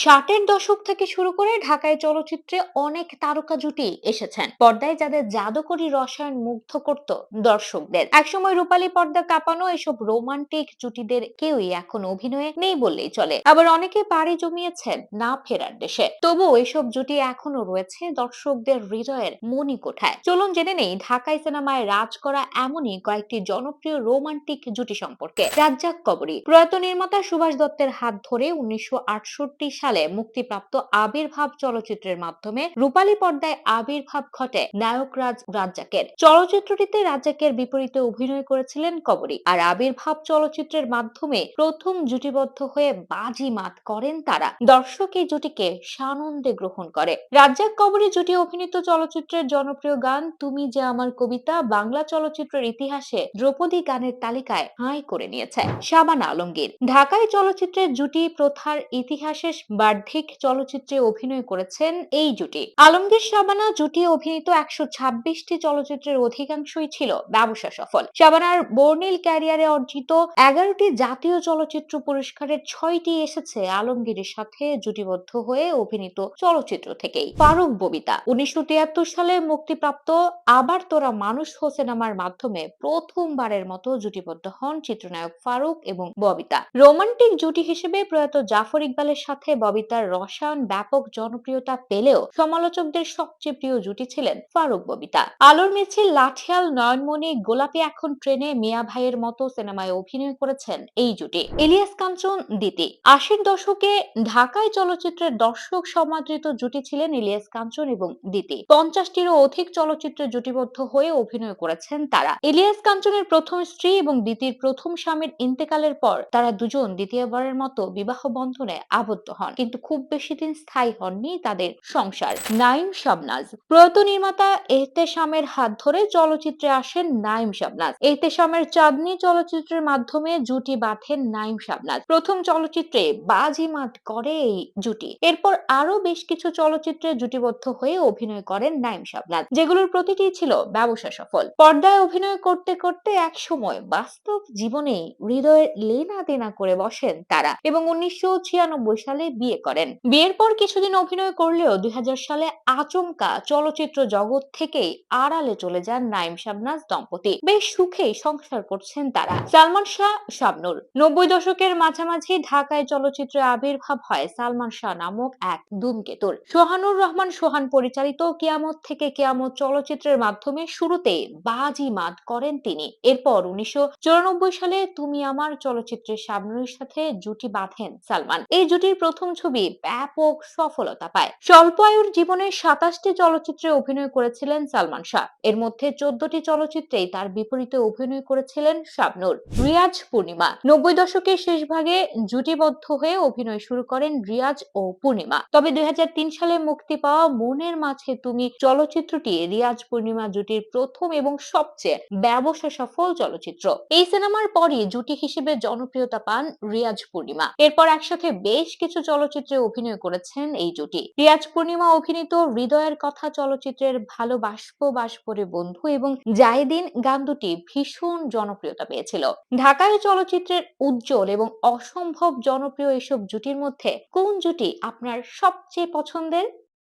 ষাটের দশক থেকে শুরু করে ঢাকায় চলচ্চিত্রে অনেক তারকা জুটি এসেছেন। পর্দায় যাদের জাদুকরী রসায়ন মুগ্ধ করত দর্শকদের। একসময় রূপালী পর্দা কাঁপানো এসব রোমান্টিক জুটিদের কেউই এখন অভিনয়ে নেই বললেই চলে। আবার অনেকে পাড়ি জমিয়েছেন না ফেরার দেশে। তবুও এসব জুটি এখনও রয়েছে দর্শকদের হৃদয়ের মনি কোঠায় চলুন জেনে নেই ঢাকায় সিনেমায় রাজ করা এমনই কয়েকটি জনপ্রিয় রোমান্টিক জুটি সম্পর্কে। রাজ্জাক কবরী, প্রয়াত নির্মাতা সুভাষ দত্তের হাত ধরে উনিশশো সালে মুক্তিপ্রাপ্ত আবির্ভাব চলচ্চিত্রের মাধ্যমে রূপালী পর্দায় আবির্ভাব ঘটে নায়করাজ রাজ্জাকের। চলচ্চিত্রটিতে রাজ্জাকের বিপরীতে অভিনয় করেছিলেন কবরী। আর আবির্ভাব চলচ্চিত্রের মাধ্যমে প্রথম জুটিবদ্ধ হয়ে বাজি মাত করেন তারা। দর্শক এই জুটিকে সানন্দে গ্রহণ করে। রাজ্জাক কবরী জুটি অভিনীত চলচ্চিত্রের জনপ্রিয় গান তুমি যে আমার কবিতা বাংলা চলচ্চিত্রের ইতিহাসে দ্রৌপদী গানের তালিকায় হাই করে নিয়েছে। শাবানা আলমগীর। ঢাকায় চলচ্চিত্রের জুটি প্রথার ইতিহাসে বার্ধিক চলচ্চিত্রে অভিনয় করেছেন এই জুটি। আলমগীর শাবানা জুটি অভিনীত একশো ছাব্বিশটি চলচ্চিত্রের অধিকাংশই ছিল ব্যবসা সফল। শাবানার বর্ণিল ক্যারিয়ারে অর্জিত এগারোটি জাতীয় চলচ্চিত্র পুরস্কারের ছয়টি এসেছে আলমগীরের সাথে জুটিবদ্ধ হয়ে অভিনীত চলচ্চিত্র থেকেই। ফারুক ববিতা, উনিশশো তিয়াত্তর সালে মুক্তিপ্রাপ্ত আবার তোরা মানুষ হো সিনেমার মাধ্যমে প্রথমবারের মতো জুটিবদ্ধ হন চিত্রনায়ক ফারুক এবং ববিতা। রোমান্টিক জুটি হিসেবে প্রয়াত জাফর ইকবালের সাথে ববিতার রসায়ন ব্যাপক জনপ্রিয়তা পেলেও সমালোচকদের সবচেয়ে প্রিয় জুটি ছিলেন ফারুক ববিতা। আলোর মিছিল, লাঠিয়াল নয়নমণি, গোলাপি এখন ট্রেনে মিয়া ভাইয়ের মতো সিনেমায় অভিনয় করেছেন এই জুটি। ইলিয়াস কাঞ্চন, দিতি। আশির দশকে ঢাকায় চলচ্চিত্রের দর্শক সমাদৃত জুটি ছিলেন ইলিয়াস কাঞ্চন এবং দিতি। পঞ্চাশটিরও অধিক চলচ্চিত্রে জুটিবদ্ধ হয়ে অভিনয় করেছেন তারা। ইলিয়াস কাঞ্চনের প্রথম স্ত্রী এবং দিতির প্রথম স্বামীর ইন্তেকালের পর তারা দুজন দ্বিতীয়বারের মতো বিবাহ বন্ধনে আবদ্ধ হন। কিন্তু খুব বেশি দিন স্থায়ী হননি তাদের সংসার। নাইম শাবনাজ, প্রয়াত নির্মাতা এহতেশামের হাত ধরে চলচ্চিত্রে আসেন নাইম শাবনাজ। এহতেশামের চাঁদনি চলচ্চিত্রের মাধ্যমে জুটি বাঁধেন নাইম শাবনাজ। প্রথম চলচ্চিত্রে বাজিমাত করে এই জুটি। এরপর আরও বেশ কিছু চলচ্চিত্রে জুটিবদ্ধ হয়ে অভিনয় করেন নাইম শাবনাজ, যেগুলোর প্রতিটি ছিল ব্যবসা সফল। পর্দায় অভিনয় করতে করতে এক সময় বাস্তব জীবনে হৃদয়ের লেনা দেনা করে বসেন তারা এবং উনিশশো ছিয়ানব্বই সালে বিয়ে করেন। বিয়ের পর কিছুদিন অভিনয় করলেও দুই হাজার সালে আচমকা চলচ্চিত্র জগৎ থেকেই আড়ালে চলে যান নাইম শাবনাজ দম্পতি। বেশ সুখেই সংসার করছেন তারা। সালমান শাহ শাবনুর। নব্বই দশকের মাঝামাঝি ঢাকায় চলচ্চিত্রে আবির্ভাব হয় সালমান শাহ নামক এক ধূমকেতুর। সোহানুর রহমান সোহান পরিচালিত কিয়ামত থেকে কিয়ামত চলচ্চিত্রের মাধ্যমে শুরুতে বাজি মাত করেন তিনি। এরপর উনিশশো চুরানব্বই সালে তুমি আমার চলচ্চিত্রে শাবনুরের সাথে জুটি বাঁধেন সালমান। এই জুটির প্রথম ছবি ব্যাপক সফলতা পায়। স্বল্প আয়ুর জীবনে সাতাশটি চলচ্চিত্রে অভিনয় করেছিলেন সালমান শাহ। এর মধ্যে চোদ্দটি চলচ্চিত্রেই তার বিপরীতে অভিনয় করেছিলেন শাবনুর। রিয়াজ পূর্ণিমা। নব্বই দশকের শেষ ভাগে জুটিবদ্ধ হয়ে অভিনয় শুরু করেন রিয়াজ ও পূর্ণিমা। তবে দুই সালে মুক্তি পাওয়া মনের মাঝে তুমি চলচ্চিত্রটি রিয়াজ পূর্ণিমা জুটির প্রথম এবং সবচেয়ে ব্যবসা সফল চলচ্চিত্র। এই সিনেমার পরই জুটি হিসেবে জনপ্রিয়তা পান রিয়াজ পূর্ণিমা। এরপর একসাথে বেশ কিছু চলচ্চিত্রে অভিনয় করেছেন এই জুটি। রিয়াজ পূর্ণিমা অভিনীত হৃদয়ের কথা চলচ্চিত্রের ভালোবাসবো বাসপরে বন্ধু এবং জায়দিন গান দুটি ভীষণ জনপ্রিয়তা পেয়েছিল। ঢাকায় চলচ্চিত্রের উজ্জ্বল এবং অসম্ভব জনপ্রিয় এসব জুটির মধ্যে কোন জুটি আপনার সবচেয়ে পছন্দের?